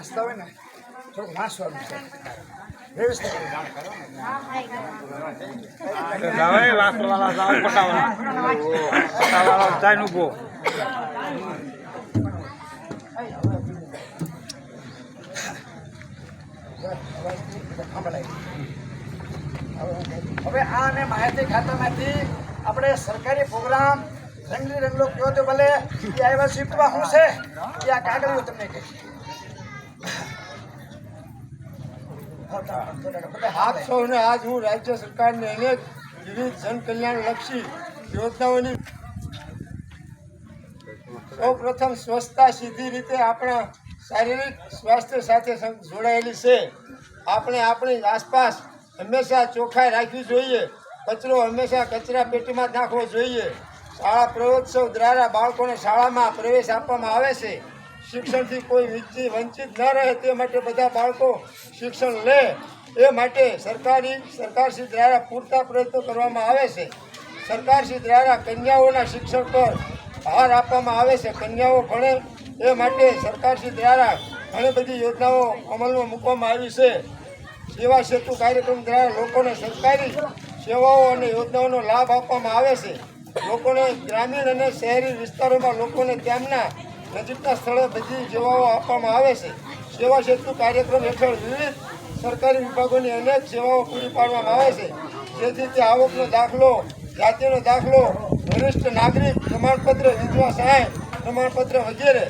વાંચતા હોય ને થોડુંક વાંચવાનું છે. વ્યવસ્થિત પટાવાળા. હવે આ અને માહિતી ખાતામાંથી આપણે સરકારી પ્રોગ્રામ રંગલી રંગલો કયો તો ભલે એ આવ્યા શિફ્ટમાં શું છે એ આ કાગળિયો તમને કહે. આપ સૌને આજ હું રાજ્ય સરકારની અનેક વિવિધ જનકલ્યાણલક્ષી યોજનાઓની સૌ પ્રથમ સ્વચ્છતા સીધી રીતે આપણા શારીરિક સ્વાસ્થ્ય સાથે જોડાયેલી છે. આપણે આપણી આસપાસ હંમેશા ચોખ્ખાઈ રાખવી જોઈએ. કચરો હંમેશા કચરા પેટીમાં જ નાખવો જોઈએ. શાળા પ્રવોત્સવ દ્વારા બાળકોને શાળામાં પ્રવેશ આપવામાં આવે છે. શિક્ષણથી કોઈ વિચિત વંચિત ન રહે તે માટે બધા બાળકો શિક્ષણ લે. એ માટે સરકારી, સરકારશ્રી દ્વારા પૂરતા પ્રયત્નો કરવામાં આવે છે. સરકારશ્રી દ્વારા કન્યાઓના શિક્ષણ પર ભાર આપવામાં આવે છે. કન્યાઓ ભણે એ માટે સરકારશ્રી દ્વારા ઘણી બધી યોજનાઓ અમલમાં મૂકવામાં આવી છે. સેવા સેતુ કાર્યક્રમ દ્વારા લોકોને સરકારી સેવાઓ અને યોજનાઓનો લાભ આપવામાં આવે છે. લોકોને ગ્રામીણ અને શહેરી વિસ્તારોમાં લોકોને તેમના નજીકના સ્થળે બધી સેવાઓ આપવામાં આવે છે. સેવા સેતુ કાર્યક્રમ હેઠળ વિવિધ સરકારી વિભાગોની અનેક સેવાઓ પૂરી પાડવામાં આવે છે. જેથી તે આવકનો દાખલો, જાતિનો દાખલો, વરિષ્ઠ નાગરિક પ્રમાણપત્ર વિધવા સહાય પ્રમાણપત્ર વગેરે